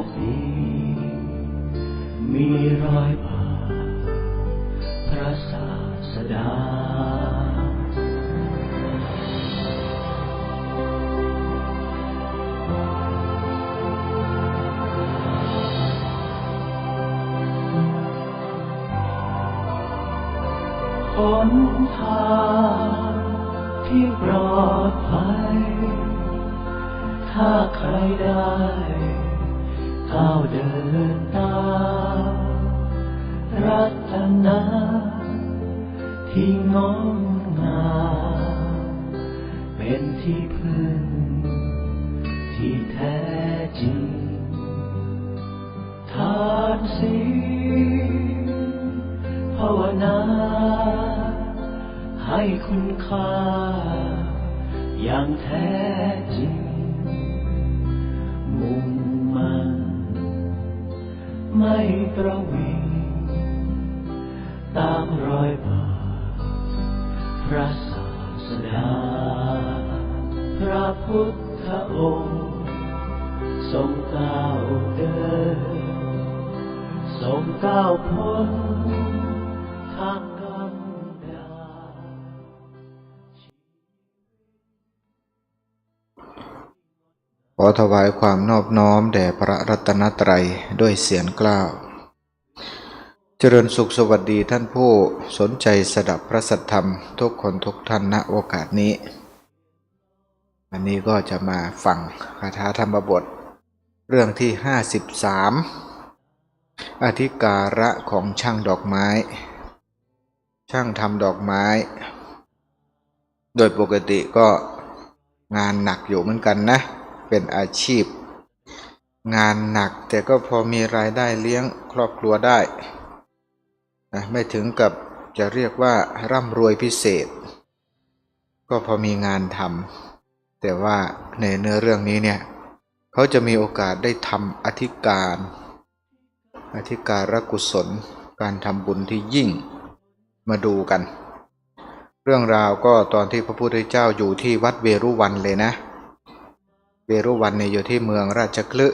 นโชคดีมีรอยบาทพระศาสดาานศีภาวนา ให้คุณค่า อย่างแท้จริง มุ่งมันไม่ประวิงตามรอยบาทพระศาสดา พระพุทธองค์ ทรงก้าวเดิน ทรงก้าวพ้นทางกันดาขอถวายความนอบน้อมแด่พระรัตนตรัยด้วยเสียงกล้าว เจริญสุขสวัสดีท่านผู้สนใจสดับพระสัทธรรมทุกคนทุกท่านณโอกาสนี้วันนี้ก็จะมาฟังคาถาธรรมบท เรื่องที่ 53 อธิการะของช่างดอกไม้ ช่างทำดอกไม้ โดยปกติก็งานหนักอยู่เหมือนกันนะ เป็นอาชีพ งานหนักแต่ก็พอมีรายได้เลี้ยงครอบครัวได้นะไม่ถึงกับจะเรียกว่าร่ำรวยพิเศษ ก็พอมีงานทำแต่ว่าในเนื้อเรื่องนี้เนี่ย เขาจะมีโอกาสได้ทำอธิการ อธิการกุศลการทำบุญที่ยิ่งมาดูกัน เรื่องราวก็ตอนที่พระพุทธเจ้าอยู่ที่วัดเวรุวันเลยนะ เวรุวันเนี่ยอยู่ที่เมืองราชคลึ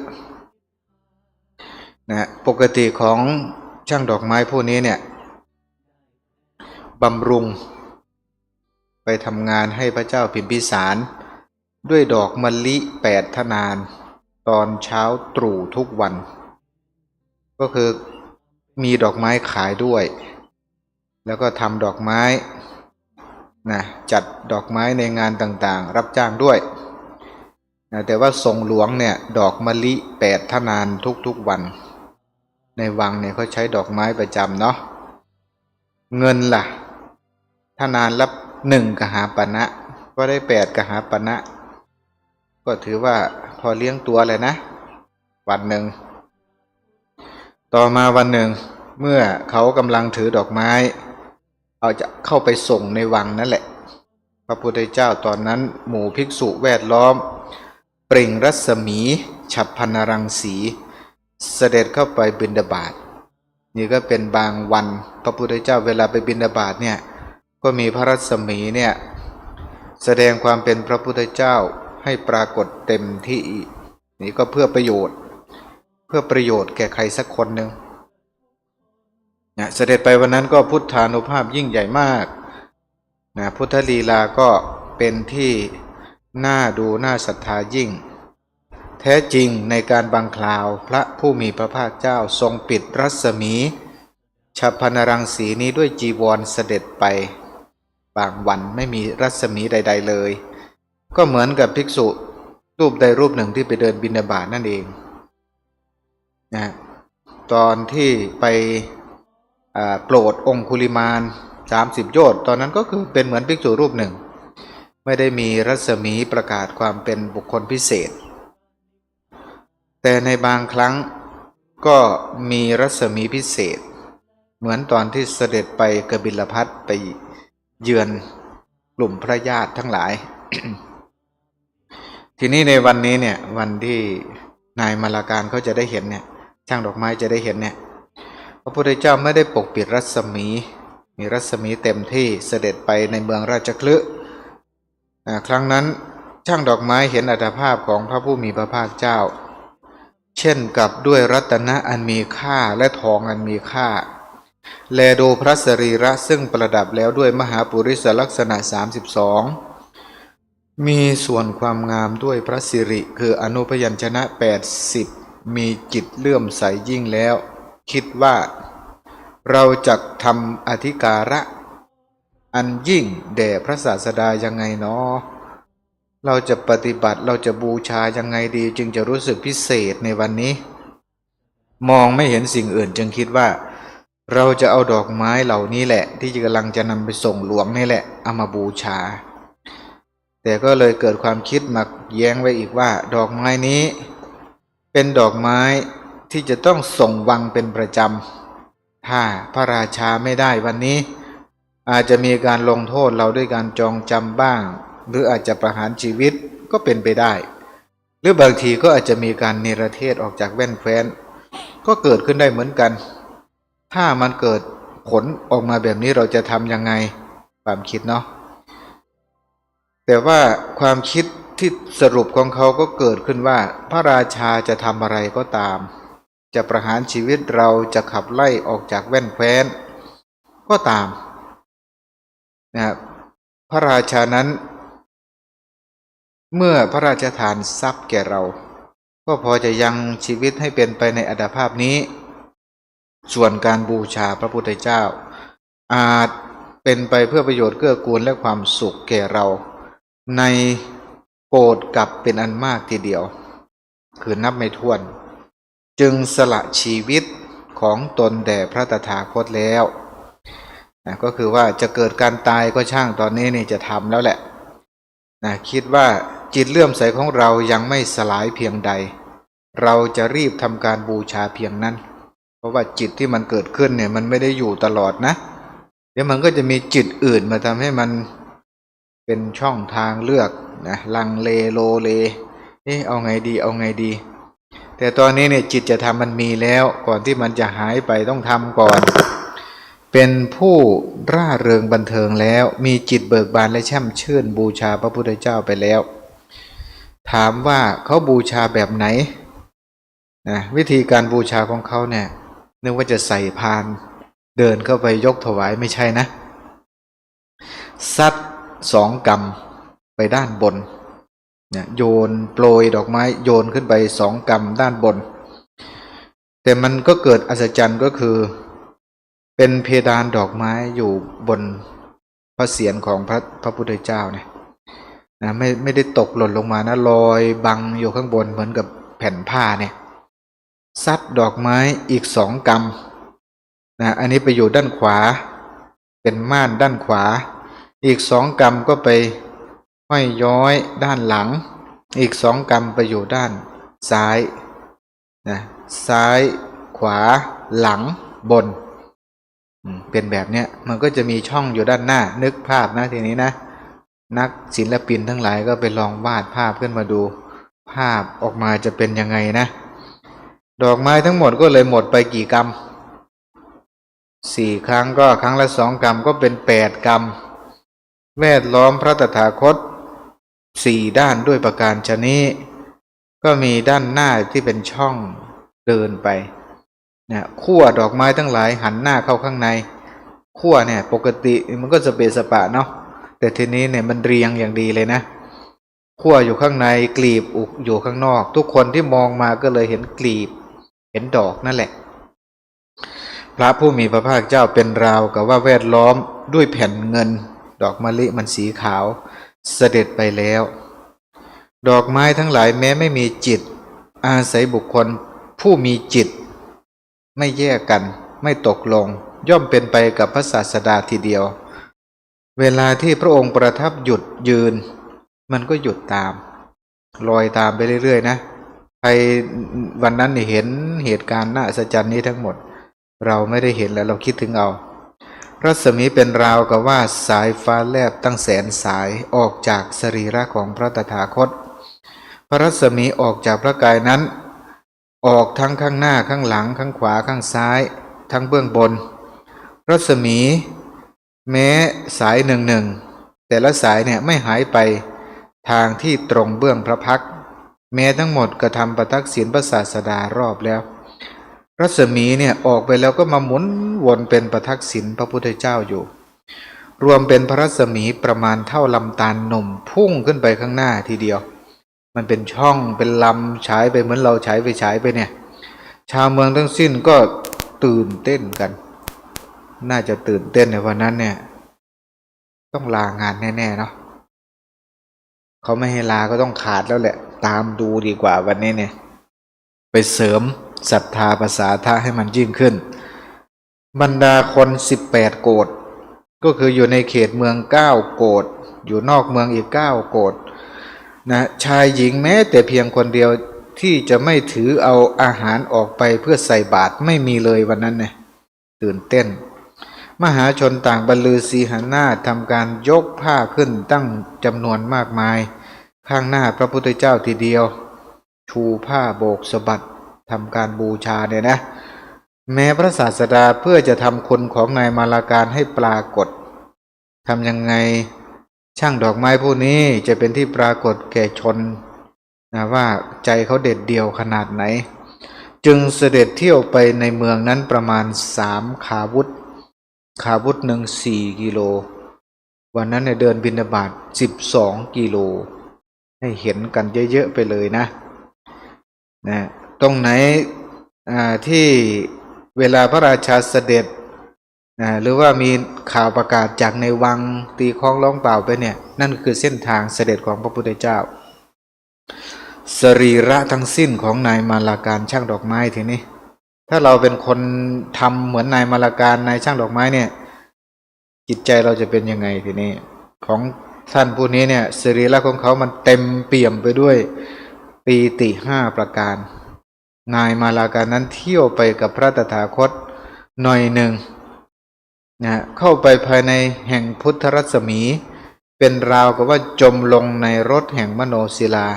นะปกติของช่างดอกไม้ผู้นี้เนี่ยบำรุง ไปทำงานให้พระเจ้าพิมพิสารด้วยดอกมะลิแปดทนาน ตอนเช้าตรู่ทุกวัน ก็คือมีดอกไม้ขายด้วย แล้วก็ทำดอกไม้นะจัดดอกไม้ในงานต่างๆ รับจ้างด้วยนะแต่ว่าทรงหลวงเนี่ยดอกมะลิแปดทนานทุกๆวัน ในวังเนี่ยเขาใช้ดอกไม้ประจำเนาะเงินล่ะทนานรับหนึ่งกหาปณะก็ได้แปดกหาปณะก็ถือว่าพอเลี้ยงตัวเลยนะ วันหนึ่ง ต่อมาวันหนึ่งเมื่อเขากำลังถือดอกไม้ เอาจะเข้าไปส่งในวังนั่นแหละ พระพุทธเจ้าตอนนั้นหมู่ภิกษุแวดล้อม เปล่งรัศมีฉับพนรังสีเสด็จเข้าไปบิณฑบาตนี่ก็เป็นบางวัน พระพุทธเจ้าเวลาไปบิณฑบาตเนี่ยก็มีพระรัศมีเนี่ยแสดงความเป็นพระพุทธเจ้าให้ปรากฏเต็มที่นี่ก็เพื่อประโยชน์ เพื่อประโยชน์แก่ใครสักคนหนึ่งนะเสด็จไปวันนั้นก็พุทธานุภาพยิ่งใหญ่มากนะพุทธลีลาก็เป็นที่น่าดูน่าศรัทธายิ่ง แท้จริงในการบางคราวพระผู้มีพระภาคเจ้าทรงปิดรัศมีฉัพนรังสีนี้ด้วยจีวรเสด็จไป บางวันไม่มีรัศมีใด ๆเลย ก็เหมือนกับภิกษุรูปใดรูปหนึ่งที่ไปเดินบินาบาตนั่นเอง นะตอนที่ไปโปรดองคุลิมานสามสิบโยชน์ตอนนั้นก็คือเป็นเหมือนภิกษุรูปหนึ่ง ไม่ได้มีรัศมีประกาศความเป็นบุคคลพิเศษ แต่ในบางครั้งก็มีรัศมีพิเศษ เหมือนตอนที่เสด็จไปกบิลพัทไปเยือนกลุ่มพระญาติทั้งหลาย ทีนี้ในวันนี้เนี่ยวันที่นายมาลาการเขาจะได้เห็นเนี่ย ช่างดอกไม้จะได้เห็นเนี่ยพระพุทธเจ้าไม่ได้ปกปิดรัศมี มีรัศมีเต็มที่เสด็จไปในเมืองราชคลึอ่าครั้งนั้นช่างดอกไม้เห็นอัตภาพของพระผู้มีพระภาคเจ้า เช่นกับด้วยรัตนะอันมีค่าและทองอันมีค่า แลดูพระสรีระซึ่งประดับแล้วด้วยมหาปุริสลักษณะ 32 มีส่วนความงามด้วยพระสิริคืออนุพยัญชนะ 80 มีจิตเลื่อมใสยิ่งแล้ว คิดว่า เราจะทำอธิการะ อันยิ่งแด่พระศาสดายังไงเนาะเราจะปฏิบัติเราจะบูชายังไงดี จึงจะรู้สึกพิเศษในวันนี้ มองไม่เห็นสิ่งอื่นจึงคิดว่า เราจะเอาดอกไม้เหล่านี้แหละ ที่กำลังจะนำไปส่งหลวงนี่แหละเอามาบูชา แต่ก็เลยเกิดความคิดมาแย้งไว้อีกว่า ดอกไม้นี้ เป็นดอกไม้ที่จะต้องส่งวังเป็นประจำ ถ้าพระราชาไม่ได้วันนี้ อาจจะมีการลงโทษเราด้วยการจองจำบ้าง หรืออาจจะประหารชีวิตก็เป็นไปได้ หรือบางทีก็อาจจะมีการเนรเทศออกจากแว่นแคว้น ก็เกิดขึ้นได้เหมือนกัน ถ้ามันเกิดผลออกมาแบบนี้เราจะทำยังไงความคิดเนาะแต่ว่าความคิด ที่สรุปของเขาก็เกิดขึ้นว่า พระราชาจะทำอะไรก็ตาม จะประหารชีวิตเราจะขับไล่ออกจากแว่นแคว้น ก็ตามนะครับพระราชานั้น เมื่อพระราชทานทรัพย์แก่เรา ก็พอจะยังชีวิตให้เป็นไปในอัตภาพนี้ ส่วนการบูชาพระพุทธเจ้า อาจเป็นไปเพื่อประโยชน์เกื้อกูลและความสุขแก่เรา ใน โกรธกับเป็นอันมากทีเดียว คือนับไม่ถ้วน จึงสละชีวิตของตนแด่พระตถาคตแล้วนะก็คือว่าจะเกิดการตายก็ช่างตอนนี้นี่จะทำแล้วแหละนะคิดว่าจิตเลื่อมใสของเรายังไม่สลายเพียงใด เราจะรีบทำการบูชาเพียงนั้น เพราะว่าจิตที่มันเกิดขึ้นเนี่ยมันไม่ได้อยู่ตลอดนะ เดี๋ยวมันก็จะมีจิตอื่นมาทำให้มันเป็นช่องทางเลือก นะลังเลโลเลเอ๊ะเอาไงดีเอาไงดี แต่ตอนนี้เนี่ยจิตจะทำมันมีแล้ว ก่อนที่มันจะหายไปต้องทำก่อน เป็นผู้ร่าเริงบันเทิงแล้ว มีจิตเบิกบานและแช่มชื่นบูชาพระพุทธเจ้าไปแล้ว ถามว่าเขาบูชาแบบไหนนะวิธีการบูชาของเขาเนี่ยนึกว่าจะใส่พานเดินเข้าไปยกถวายไม่ใช่นะซัดสองกำ ไปด้านบนเนี่ยโยนโปรยดอกไม้โยนขึ้นไปสองกำด้านบน แต่มันก็เกิดอัศจรรย์ก็คือ เป็นเพดานดอกไม้อยู่บนพระเศียรของพระพระพุทธเจ้าเนี่ยนะไม่ไม่ได้ตกหล่นลงมานะลอยบังอยู่ข้างบนเหมือนกับแผ่นผ้าเนี่ยซัดดอกไม้อีกสองกำนะอันนี้ไปอยู่ด้านขวา เป็นม่านด้านขวา อีกสองกำก็ไป ห้อยย้อยด้านหลัง อีกสองกำไปอยู่ด้านซ้ายนะซ้ายขวาหลังบน เป็นแบบเนี้ยมันก็จะมีช่องอยู่ด้านหน้านึกภาพนะทีนี้นะ นักศิลปินทั้งหลายก็ไปลองวาดภาพขึ้นมาดู ภาพออกมาจะเป็นยังไงนะ ดอกไม้ทั้งหมดก็เลยหมดไปกี่กรัมสี่ครั้งก็ครั้งละสองกรัมก็เป็นแปดกรัมแวดล้อมพระตถาคต สี่ด้านด้วยประการชนี้ ก็มีด้านหน้าที่เป็นช่องเดินไปเนี่ยขั้วดอกไม้ทั้งหลายหันหน้าเข้าข้างในขั้วเนี่ย ปกติมันก็สเปะสปะเนาะแต่ทีนี้เนี่ยมันเรียงอย่างดีเลยนะขั้วอยู่ข้างในกลีบอุกอยู่ข้างนอก ทุกคนที่มองมาก็เลยเห็นกลีบ เห็นดอกนั่นแหละ พระผู้มีพระภาคเจ้าเป็นราวกับว่าแวดล้อมด้วยแผ่นเงิน ดอกมะลิมันสีขาว เสด็จไปแล้ว ดอกไม้ทั้งหลายแม้ไม่มีจิต อาศัยบุคคลผู้มีจิต ไม่แยกกันไม่ตกลง ย่อมเป็นไปกับพระศาสดาทีเดียว เวลาที่พระองค์ประทับหยุดยืน มันก็หยุดตาม ลอยตามไปเรื่อยๆ นะใครวันนั้นเห็นเหตุการณ์น่าอัศจรรย์นี้ทั้งหมด เราไม่ได้เห็นแล้วเราคิดถึงเอา รัศมีเป็นราวกับว่าสายฟ้าแลบตั้งแสนสายออกจากสรีระของพระตถาคต พระรัศมีออกจากพระกายนั้น ออกทั้งข้างหน้าข้างหลังข้างขวาข้างซ้าย ทั้งเบื้องบน รัศมี แม้สายหนึ่งหนึ่งแต่ละสายเนี่ยไม่หายไปทางที่ตรงเบื้องพระพัก แม้ทั้งหมดกระทำประทักษิณพระศาสดารอบแล้ว รัศมีเนี่ยออกไปแล้วก็มาหมุนวนเป็นประทักษิณพระพุทธเจ้าอยู่ รวมเป็นพระรัศมีประมาณเท่าลำตาลหนุ่มพุ่งขึ้นไปข้างหน้าทีเดียว มันเป็นช่องเป็นลำฉายไปเหมือนเราฉายไปฉายไปเนี่ย ชาวเมืองทั้งสิ้นก็ตื่นเต้นกัน น่าจะตื่นเต้นในวันนั้นเนี่ย ต้องลางานแน่ๆเนาะเขาไม่ให้ลาก็ต้องขาดแล้วแหละ ตามดูดีกว่าวันนี้เนี่ย ไปเสริม ศรัทธาภาษาทะให้มันยิ่งขึ้น บรรดาคนสิบแปดโกดก็คืออยู่ในเขตเมืองเก้าโกดอยู่นอกเมืองอีกเก้าโกดนะชายหญิงแม้แต่เพียงคนเดียวที่จะไม่ถือเอาอาหารออกไปเพื่อใส่บาตรไม่มีเลยวันนั้นเนี่ยตื่นเต้น มหาชนต่างบรรลือสีหันหน้าทำการยกผ้าขึ้นตั้งจำนวนมากมาย ข้างหน้าพระพุทธเจ้าทีเดียว ชูผ้าโบกสะบัด ทำการบูชาเนี่ยนะ แม้พระศาสดาเพื่อจะทำคุณของนายมาลาการให้ปรากฏทำยังไงช่างดอกไม้ผู้นี้จะเป็นที่ปรากฏแก่ชนนะว่าใจเขาเด็ดเดี่ยวขนาดไหน จึงเสด็จเที่ยวไปในเมืองนั้นประมาณสามขาวุธขาวุธหนึ่งสี่กิโล วันนั้นเนี่ยเดินบินาบาตสิบสองกิโล ให้เห็นกันเยอะ ๆ ไปเลยนะนะ ตรงไหนที่เวลาพระราชาเสด็จนะหรือว่ามีข่าวประกาศจากในวังตีคล้องร้องเปล่าไปเนี่ยนั่นคือเส้นทางเสด็จของพระพุทธเจ้า สรีระทั้งสิ้นของนายมาลาการช่างดอกไม้ทีนี้ ถ้าเราเป็นคนทำเหมือนนายมาลาการนายช่างดอกไม้เนี่ยจิตใจเราจะเป็นยังไงทีนี้ ของท่านผู้นี้เนี่ยสรีระของเขามันเต็มเปี่ยมไปด้วยปีติห้าประการ นายมาลาการนั้นเที่ยวไปกับพระตถาคตหน่อยหนึ่งนะเข้าไปภายในแห่งพุทธรัศมี เป็นราวกับว่าจมลงในรถแห่งมโนศิลา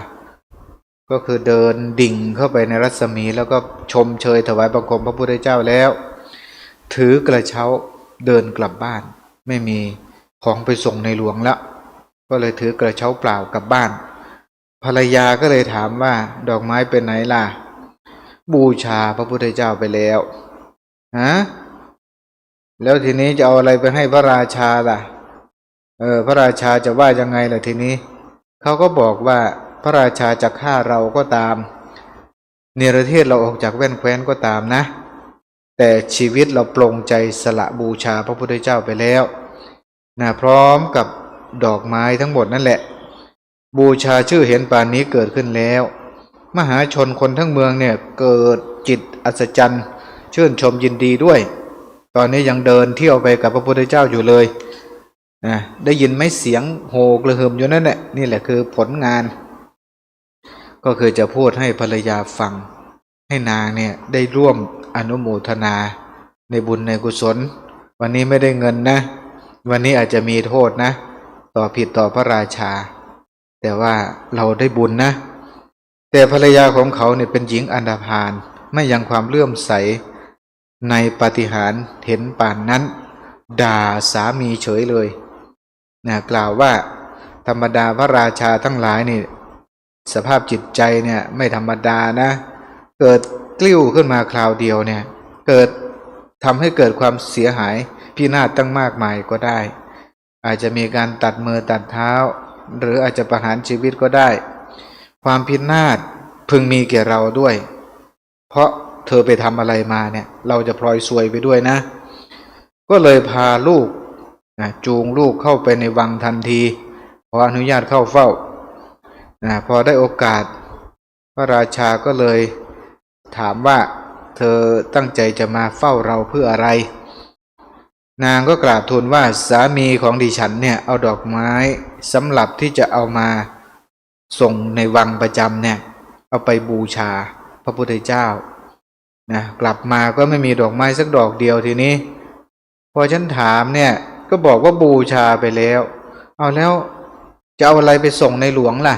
ก็คือเดินดิ่งเข้าไปในรัศมี แล้วก็ชมเชยถวายบังคมพระพุทธเจ้าแล้ว ถือกระเช้าเดินกลับบ้าน ไม่มีของไปส่งในหลวงแล้ว ก็เลยถือกระเช้าเปล่ากลับบ้าน ภรรยาก็เลยถามว่าดอกไม้เป็นไหนล่ะ บูชาพระพุทธเจ้าไปแล้วฮะแล้วทีนี้จะเอาอะไรไปให้พระราชาล่ะ เออ พระราชาจะว่ายังไงล่ะทีนี้เขาก็บอกว่าพระราชาจะฆ่าเราก็ตาม เนรเทศเราออกจากแว่นแคว้นก็ตามนะ แต่ชีวิตเราปลงใจสละบูชาพระพุทธเจ้าไปแล้วนะพร้อมกับดอกไม้ทั้งหมดนั่นแหละ บูชาชื่อเห็นป่านนี้เกิดขึ้นแล้ว มหาชนคนทั้งเมืองเนี่ยเกิดจิตอัศจรรย์ชื่นชมยินดีด้วย ตอนนี้ยังเดินเที่ยวไปกับพระพุทธเจ้าอยู่เลยนะได้ยินไหมเสียงโหกระหึ่มอยู่นั่นแหละนี่แหละคือผลงาน ก็คือจะพูดให้ภรรยาฟัง ให้นางเนี่ยได้ร่วมอนุโมทนาในบุญในกุศล วันนี้ไม่ได้เงินนะ วันนี้อาจจะมีโทษนะ ต่อผิดต่อพระราชา แต่ว่าเราได้บุญนะ แต่ภรรยาของเขาเนี่ยเป็นหญิงอันดาพานไม่ยังความเลื่อมใสในปฏิหารเห็นป่านนั้น ด่าสามีเฉยเลยนะกล่าวว่า ธรรมดาพระราชาทั้งหลายนี่สภาพจิตใจเนี่ยไม่ธรรมดานะ เกิดกลิ้วขึ้นมาคราวเดียวเนี่ย เกิดทำให้เกิดความเสียหายพินาศตั้งมากมายก็ได้ อาจจะมีการตัดมือตัดเท้า หรืออาจจะประหารชีวิตก็ได้ ความพินาศพึงมีแก่เราด้วย เพราะเธอไปทำอะไรมาเนี่ย เราจะพลอยซวยไปด้วยนะ ก็เลยพาลูกนะจูงลูกเข้าไปในวังทันทีขออนุญาตเข้าเฝ้านะพอได้โอกาส พระราชาก็เลยถามว่าเธอตั้งใจจะมาเฝ้าเราเพื่ออะไร นางก็กราบทูลว่าสามีของดิฉันเนี่ย เอาดอกไม้สำหรับที่จะเอามา ส่งในวังประจำเนี่ยเอาไปบูชาพระพุทธเจ้านะกลับมาก็ไม่มีดอกไม้สักดอกเดียวทีนี้ พอฉันถามเนี่ยก็บอกว่าบูชาไปแล้ว เอาแล้วจะเอาอะไรไปส่งในหลวงล่ะ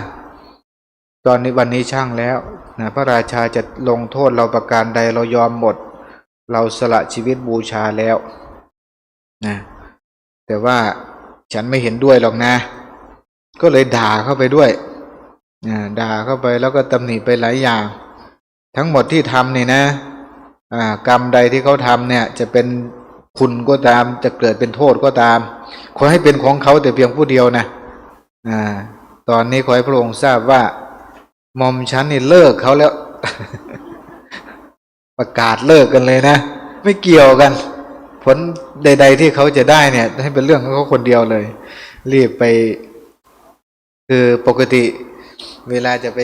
ตอนนี้วันนี้ช่างแล้วนะพระราชาจะลงโทษเราประการใดเรายอมหมด เราสละชีวิตบูชาแล้วนะแต่ว่าฉันไม่เห็นด้วยหรอกนะ ก็เลยด่าเข้าไปด้วย ด่าเข้าไปแล้วก็ตำหนิไปหลายอย่าง ทั้งหมดที่ทำเนี่ยนะกรรมใดที่เขาทำเนี่ย จะเป็นคุณก็ตาม จะเกิดเป็นโทษก็ตาม ขอให้เป็นของเขาแต่เพียงผู้เดียวนะอ่าตอนนี้ขอให้พระองค์ทราบว่ามอมฉันนี่เลิกเขาแล้ว ประกาศเลิกกันเลยนะ ไม่เกี่ยวกัน ผลใด ๆ ที่เขาจะได้เนี่ย ให้เป็นเรื่องของเขาคนเดียวเลย รีบไป คือปกติ เวลาจะไป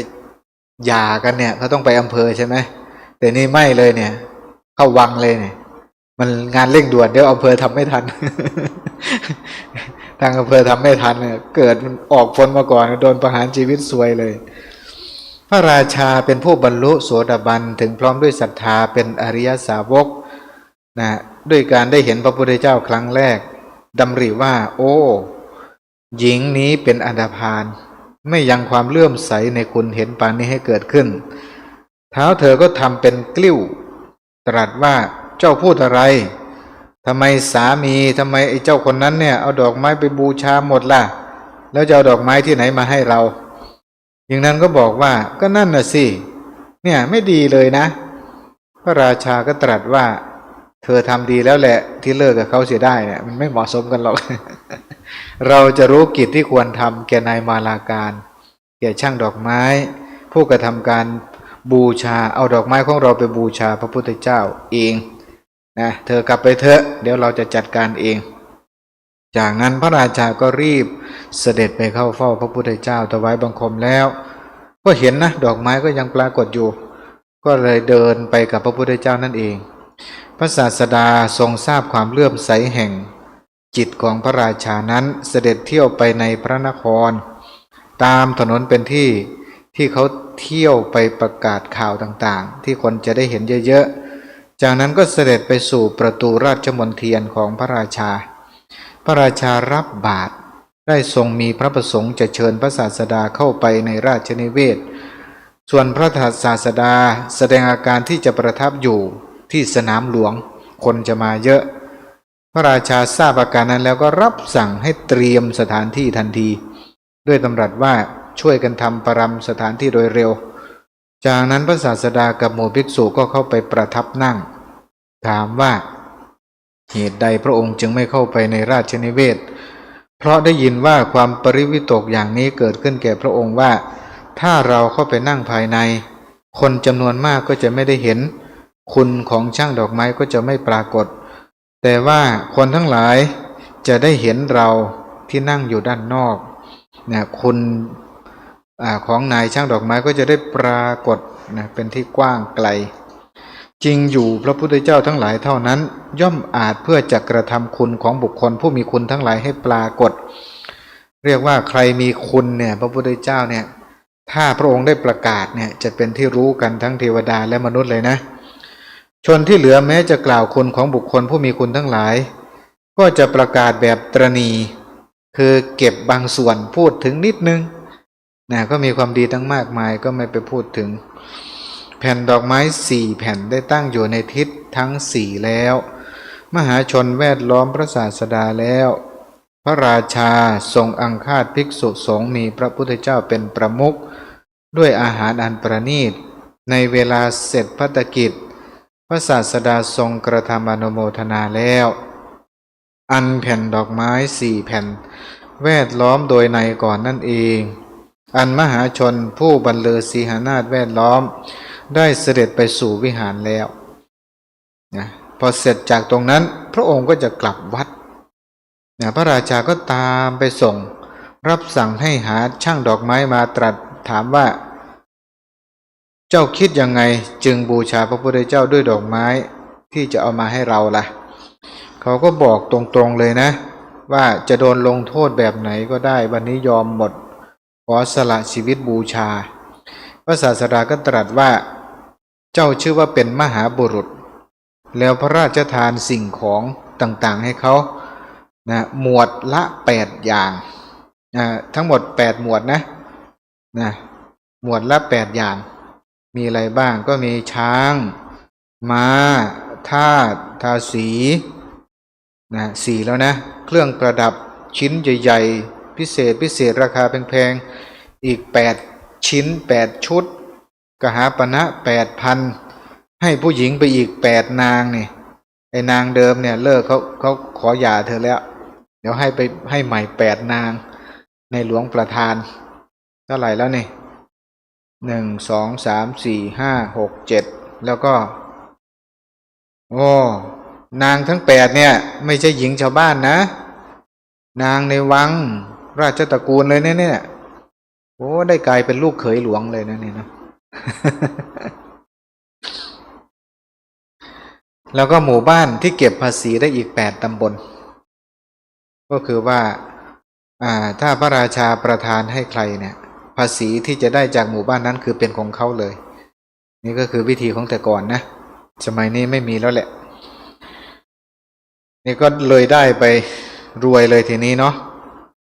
หย่ากันเนี่ยเขาต้องไปอำเภอใช่ไหมแต่นี่ไม่เลยเนี่ย เข้าวังเลยเนี่ย มันงานเร่งด่วนเดี๋ยวอำเภอทำไม่ทัน ทางอำเภอทำไม่ทันเนี่ยเกิดมันออกพ้นมาก่อนโดนประหารชีวิตซวยเลย พระราชาเป็นผู้บรรลุโสดาบันถึงพร้อมด้วยศรัทธาเป็นอริยสาวกนะด้วยการได้เห็นพระพุทธเจ้าครั้งแรกดำริว่า โอ้ หญิงนี้เป็นอันดาพาน ไม่ยังความเลื่อมใสในคุณเห็นปานนี้ให้เกิดขึ้น เท้าเธอก็ทำเป็นกลิ้ว ตรัสว่าเจ้าพูดอะไรทำไมสามีทำไมไอ้เจ้าคนนั้นเนี่ยเอาดอกไม้ไปบูชาหมดล่ะ แล้วจะเอาดอกไม้ที่ไหนมาให้เรา อย่างนั้นก็บอกว่าก็นั่นน่ะสิเนี่ยไม่ดีเลยนะ พระราชาก็ตรัสว่า เธอทำดีแล้วแหละที่เลิกกับเขาเสียได้เนี่ยมันไม่เหมาะสมกันหรอก เราจะรู้กิจที่ควรทำแก่นายมาลาการ แก่ช่างดอกไม้ ผู้กระทำการบูชาเอาดอกไม้ของเราไปบูชาพระพุทธเจ้าเองนะเธอกลับไปเถอะเดี๋ยวเราจะจัดการเอง จากนั้นพระราชาก็รีบเสด็จไปเข้าเฝ้าพระพุทธเจ้าถวายบังคมแล้ว ก็เห็นนะดอกไม้ก็ยังปรากฏอยู่ ก็เลยเดินไปกับพระพุทธเจ้านั่นเอง พระศาสดาทรงทราบความเลื่อมใสแห่ง จิตของพระราชานั้นเสด็จเที่ยวไปในพระนคร ตามถนนเป็นที่ที่เขาเที่ยวไปประกาศข่าวต่างๆ ที่คนจะได้เห็นเยอะๆ จากนั้นก็เสด็จไปสู่ประตูราชมณฑียนของพระราชา พระราชารับบาตรได้ทรงมีพระประสงค์จะเชิญพระศาสดาเข้าไปในราชนิเวศ ส่วนพระศาสดาแสดงอาการที่จะประทับอยู่ ที่สนามหลวง คนจะมาเยอะ พระราชาทราบอาการนั้นแล้วก็รับสั่งให้เตรียมสถานที่ทันที ด้วยตำรัสว่าช่วยกันทำปรำสถานที่โดยเร็ว จากนั้นพระศาสดากับหมู่ภิกษุก็เข้าไปประทับนั่ง ถามว่า เหตุใดพระองค์จึงไม่เข้าไปในราชนิเวศ เพราะได้ยินว่าความปริวิตกอย่างนี้เกิดขึ้นแก่พระองค์ว่า ถ้าเราเข้าไปนั่งภายใน คนจำนวนมากก็จะไม่ได้เห็น คุณของช่างดอกไม้ก็จะไม่ปรากฏ แต่ว่าคนทั้งหลายจะได้เห็นเราที่นั่งอยู่ด้านนอกนะคุณอของนายช่างดอกไม้ก็จะได้ปรากฏนะเป็นที่กว้างไกล จริงอยู่พระพุทธเจ้าทั้งหลายเท่านั้น ย่อมอาจเพื่อจะกระทำคุณของบุคคล ผู้มีคุณทั้งหลายให้ปรากฏ เรียกว่าใครมีคุณเนี่ยพระพุทธเจ้าเนี่ยถ้าพระองค์ได้ประกาศเนี่ยจะเป็นที่รู้กันทั้งเทวดาและมนุษย์เลยนะ ชนที่เหลือแม้จะกล่าวคุณของบุคคลผู้มีคุณทั้งหลาย ก็จะประกาศแบบตรณี คือเก็บบางส่วนพูดถึงนิดนึงนะก็มีความดีตั้งมากมายก็ไม่ไปพูดถึง แผ่นดอกไม้สี่แผ่นได้ตั้งอยู่ในทิศทั้งสี่แล้ว มหาชนแวดล้อมพระศาสดาแล้ว พระราชาทรงอังคาดภิกษุสงฆ์มีพระพุทธเจ้าเป็นประมุขด้วยอาหารอันประณีต ในเวลาเสร็จพัฒกิจ พระศาสดาทรงกระทำอนุโมทนาแล้ว อันแผ่นดอกไม้สี่แผ่น แวดล้อมโดยในก่อนนั่นเอง อันมหาชนผู้บรรลือสีหานาฏแวดล้อม ได้เสด็จไปสู่วิหารแล้วนะพอเสร็จจากตรงนั้น พระองค์ก็จะกลับวัดนะพระราชาก็ตามไปส่ง รับสั่งให้หาช่างดอกไม้มาตรัสถามว่า เจ้าคิดยังไงจึงบูชาพระพุทธเจ้าด้วยดอกไม้ที่จะเอามาให้เราล่ะ เขาก็บอกตรงๆเลยนะ ว่าจะโดนลงโทษแบบไหนก็ได้วันนี้ยอมหมดขอสละชีวิตบูชา พระศาสดาก็ตรัสว่า เจ้าชื่อว่าเป็นมหาบุรุษ แล้วพระราชทานสิ่งของต่างๆให้เขานะหมวดละแปดอย่างนะทั้งหมดแปดหมวดนะนะหมวดละแปดอย่าง มีอะไรบ้างก็มีช้าง ม้าทาสทาสีนะสีแล้วนะ เครื่องประดับชิ้นใหญ่ๆ พิเศษพิเศษราคาแพงๆ อีกแปดชิ้นแปดชุด กหาปณะแปดพันให้ผู้หญิงไปอีกแปดนางนี่ไอ้นางเดิมเนี่ยเลิกเขาเขาขอหย่าเธอแล้ว เดี๋ยวให้ไปให้ใหม่แปดนางในหลวงประธานเท่าไหร่แล้วนี่ หนึ่งสองสามสี่ห้าหกเจ็ดแล้วก็ โอ้นางทั้งแปดเนี่ย ไม่ใช่หญิงชาวบ้านนะ นางในวัง ราชตระกูลเลยเนี่ยเนี่ยโอ้ได้กลายเป็นลูกเขยหลวงเลยนะเนี่ยนะแล้วก็หมู่บ้านที่เก็บภาษีได้อีกแปดตำบล ก็คือว่า อ่า ถ้าพระราชาประทานให้ใครเนี่ย ภาษีที่จะได้จากหมู่บ้านนั้นคือเป็นของเขาเลย นี่ก็คือวิธีของแต่ก่อนนะ สมัยนี้ไม่มีแล้วแหละ นี่ก็เลยได้ไปรวยเลยทีนี้เนาะ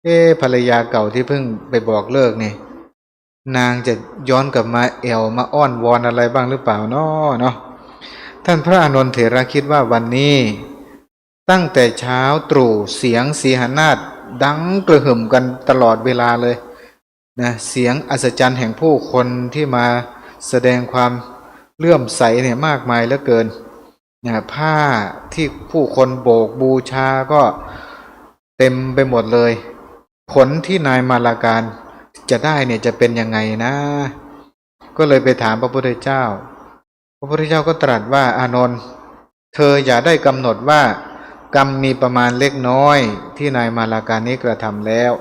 เอ๊ภรรยาเก่าที่เพิ่งไปบอกเลิกนี่นางจะย้อนกลับมาเอวมาอ้อนวอนอะไรบ้างหรือเปล่าเนาะเนาะท่านพระอานนทเถระคิดว่าวันนี้ ตั้งแต่เช้าตรู่เสียงสีหนาฏดังกระหึ่มกันตลอดเวลาเลย นะเสียงอัศจรรย์แห่งผู้คนที่มาแสดงความเลื่อมใสเนี่ยมากมายเหลือเกินนะผ้าที่ผู้คนโบกบูชาก็เต็มไปหมดเลย ผลที่นายมาลาการจะได้เนี่ยจะเป็นยังไงนะ ก็เลยไปถามพระพุทธเจ้า พระพุทธเจ้าก็ตรัสว่าอานนท์เธออย่าได้กำหนดว่ากรรมมีประมาณเล็กน้อยที่นายมาลาการนี้กระทำแล้ว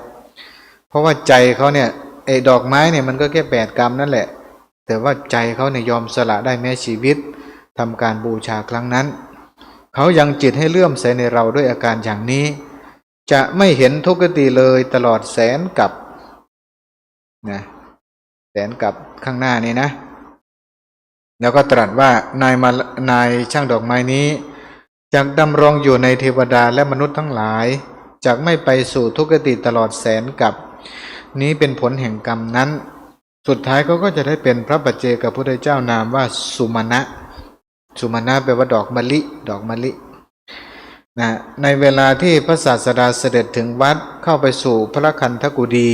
เพราะว่าใจเขาเนี่ย ไอ้ดอกไม้เนี่ยมันก็แค่แปดกรรมนั่นแหละ แต่ว่าใจเขาเนี่ยยอมสละได้แม้ชีวิตทำการบูชาครั้งนั้น เขายังจิตให้เลื่อมใสในเราด้วยอาการอย่างนี้ จะไม่เห็นทุกขติเลยตลอดแสนกับนะแสนกับข้างหน้านี้นะ แล้วก็ตรัสว่านายมานายช่างดอกไม้นี้จากดำรงอยู่ในเทวดาและมนุษย์ทั้งหลายจากไม่ไปสู่ทุกขติตลอดแสนกับ นี้เป็นผลแห่งกรรมนั้น สุดท้ายเขาก็จะได้เป็นพระปัจเจกับพระพุทธเจ้านามว่าสุมาณะสุมาณะแปลว่าดอกมะลิ ดอกมะลินะในเวลาที่พระศาสดาเสด็จถึงวัดเข้าไปสู่พระคันธกุฎี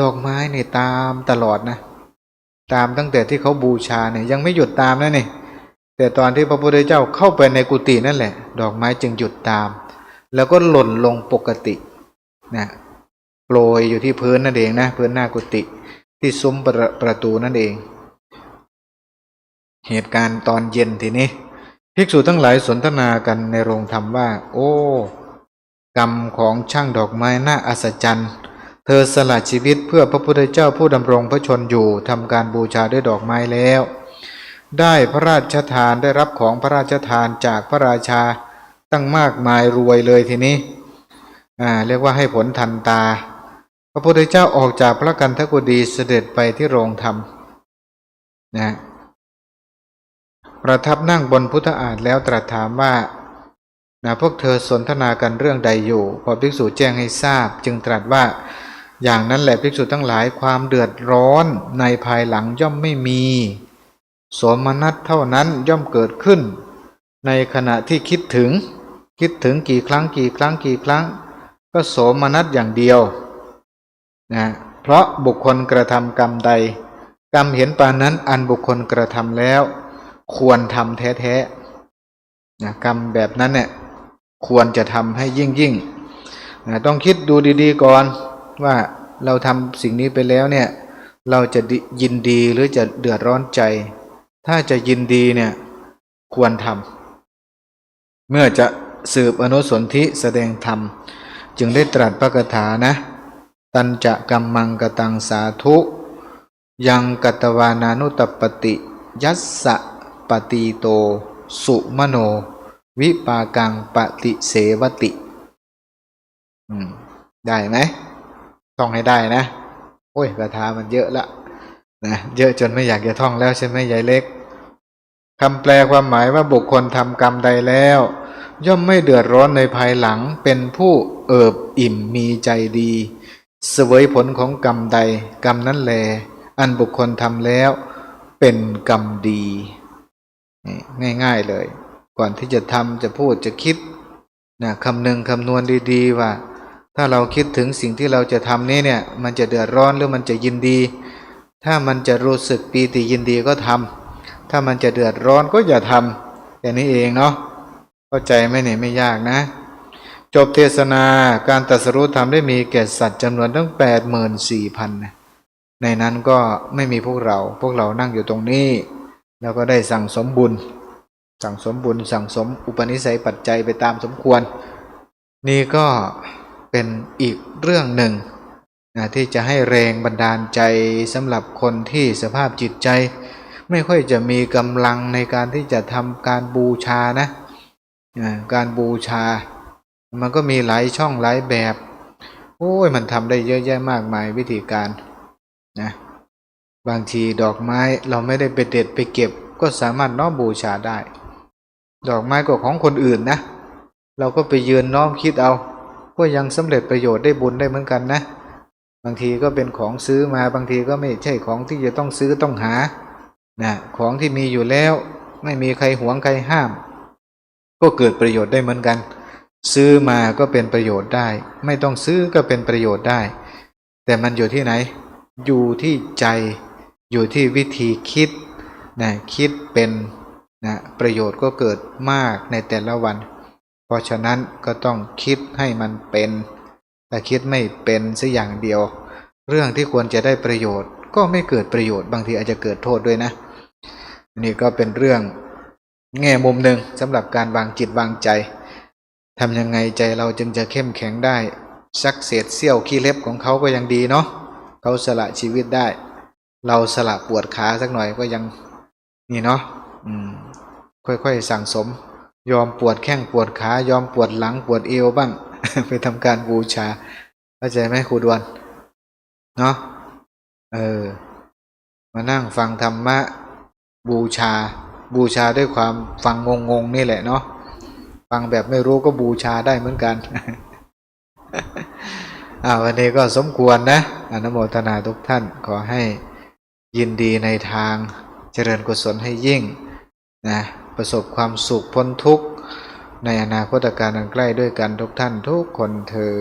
ดอกไม้เนี่ยตามตลอดนะ ตามตั้งแต่ที่เขาบูชาเนี่ยยังไม่หยุดตามนะนี่แต่ตอนที่พระพุทธเจ้าเข้าไปในกุฏินั่นแหละ ดอกไม้จึงหยุดตาม แล้วก็หล่นลงปกตินะ โปรยอยู่ที่พื้นนั่นเองนะพื้นหน้ากุฏิที่ซุ้มประประตูนั่นเอง เหตุการณ์ตอนเย็นทีนี้ภิกษุทั้งหลายสนทนากันในโรงธรรมว่า โอ้ กรรมของช่างดอกไม้น่าอัศจรรย์เธอสละชีวิตเพื่อพระพุทธเจ้าผู้ดำรงพระชนอยู่ทำการบูชาด้วยดอกไม้แล้ว ได้พระราชทานได้รับของพระราชทานจากพระราชาตั้งมากมายรวยเลยทีนี้อ่าเรียกว่าให้ผลทันตา พระพุทธเจ้าออกจากพระกันทกุฎีเสด็จไปที่โรงธรรมนะประทับนั่งบนพุทธอาฏแล้วตรัสถามว่านะพวกเธอสนทนากันเรื่องใดอยู่ พอภิกษุแจ้งให้ทราบ จึงตรัสว่าอย่างนั้นแหละภิกษุทั้งหลายความเดือดร้อนในภายหลังย่อมไม่มี สมนัสเท่านั้นย่อมเกิดขึ้น ในขณะที่คิดถึง คิดถึงกี่ครั้งกี่ครั้งกี่ครั้ง ก็โสมนัสอย่างเดียว นะเพราะบุคคลกระทำกรรมใด กรรมเห็นปานนั้นอันบุคคลกระทำแล้ว ควรทำแท้ๆนะกรรมแบบนั้นเนี่ยควรจะทำให้ยิ่งยิ่งนะต้องคิดดูดีๆก่อนว่าเราทำสิ่งนี้ไปแล้วเนี่ยเราจะยินดีหรือจะเดือดร้อนใจ ถ้าจะยินดีเนี่ยควรทำเมื่อจะสืบอนุสนธิแสดงธรรม จึงได้ตรัสพระคาถานะ ตันจะกัมมังกตังสาธุ ยังกตวานานุตปปติ ยัสสะปฏิโต สุมโน วิปากังปฏิเสวติอืมได้ไหมท่องให้ได้นะ โอ้ยคาถามันเยอะละนะเยอะจนไม่อยากจะท่องแล้วใช่ไหมยายเล็กคำแปลความหมายว่าบุคคลทำกรรมใดแล้ว ย่อมไม่เดือดร้อนในภายหลังเป็นผู้เอิบอิ่มมีใจดี เสวยผลของกรรมใดกรรมนั้นแล อันบุคคลทำแล้วเป็นกรรมดี ง่ายๆเลย ก่อนที่จะทำจะพูดจะคิดนะคำนึงคำนวณดีๆว่า ถ้าเราคิดถึงสิ่งที่เราจะทำนี้เนี่ย มันจะเดือดร้อนหรือมันจะยินดี ถ้ามันจะรู้สึกปีติยินดีก็ทำถ้ามันจะเดือดร้อนก็อย่าทำแค่นี้เองเนาะเข้าใจไหมเนี่ยไม่ยากนะ จบเทศนาการตรัสรู้ธรรมได้มีแก่สัตว์จำนวนตั้งแปดหมื่นสี่พันนะในนั้นก็ไม่มีพวกเรา พวกเรานั่งอยู่ตรงนี้ แล้วก็ได้สั่งสมบุญ สั่งสมบุญ สั่งสมอุปนิสัยปัจจัยไปตามสมควร นี่ก็เป็นอีกเรื่องหนึ่งนะที่จะให้แรงบันดาลใจสำหรับคนที่สภาพจิตใจ ไม่ค่อยจะมีกำลังในการที่จะทำการบูชานะ การบูชา มันก็มีหลายช่องหลายแบบ โอ้ยมันทำได้เยอะแยะมากมายวิธีการนะบางทีดอกไม้เราไม่ได้ไปเด็ดไปเก็บ ก็สามารถน้อมบูชาได้ ดอกไม้ก็ของคนอื่นนะ เราก็ไปยืนน้อมคิดเอาก็ยังสำเร็จประโยชน์ได้บุญได้เหมือนกันนะ บางทีก็เป็นของซื้อมาบางทีก็ไม่ใช่ของที่จะต้องซื้อต้องหานะของที่มีอยู่แล้วไม่มีใครหวงใครห้าม ก็เกิดประโยชน์ได้เหมือนกัน ซื้อมาก็เป็นประโยชน์ได้ ไม่ต้องซื้อก็เป็นประโยชน์ได้ แต่มันอยู่ที่ไหน อยู่ที่ใจ อยู่ที่วิธีคิดนะคิดเป็นนะประโยชน์ก็เกิดมากในแต่ละวัน เพราะฉะนั้นก็ต้องคิดให้มันเป็นแต่คิดไม่เป็นสักอย่างเดียว เรื่องที่ควรจะได้ประโยชน์ ก็ไม่เกิดประโยชน์บางทีอาจจะเกิดโทษด้วยนะนี่ก็เป็นเรื่องแง่มุมหนึ่งสำหรับการวางจิตวางใจ ทำยังไงใจเราจึงจะเข้มแข็งได้ สักเศษเสี้ยวขี้เล็บของเขาก็ยังดีเนาะเขาสละชีวิตได้ เราสละปวดขาสักหน่อยก็ยังนี่เนาะอืม ค่อยๆสั่งสม ยอมปวดแข้งปวดขายอมปวดหลังปวดเอวบ้าง ไปทำการบูชาเข้าใจไหมครูดวนเนาะเออ มานั่งฟังธรรมะบูชา บูชาด้วยความฟังงงๆนี่แหละเนาะ ฟังแบบไม่รู้ก็บูชาได้เหมือนกันอ่าวันนี้ก็สมควรนะอนุโมทนาทุกท่านขอให้ยินดีในทางเจริญกุศลให้ยิ่งนะประสบความสุขพ้นทุกข์ ในอนาคตการอันใกล้ด้วยกันทุกท่านทุกคนเทอ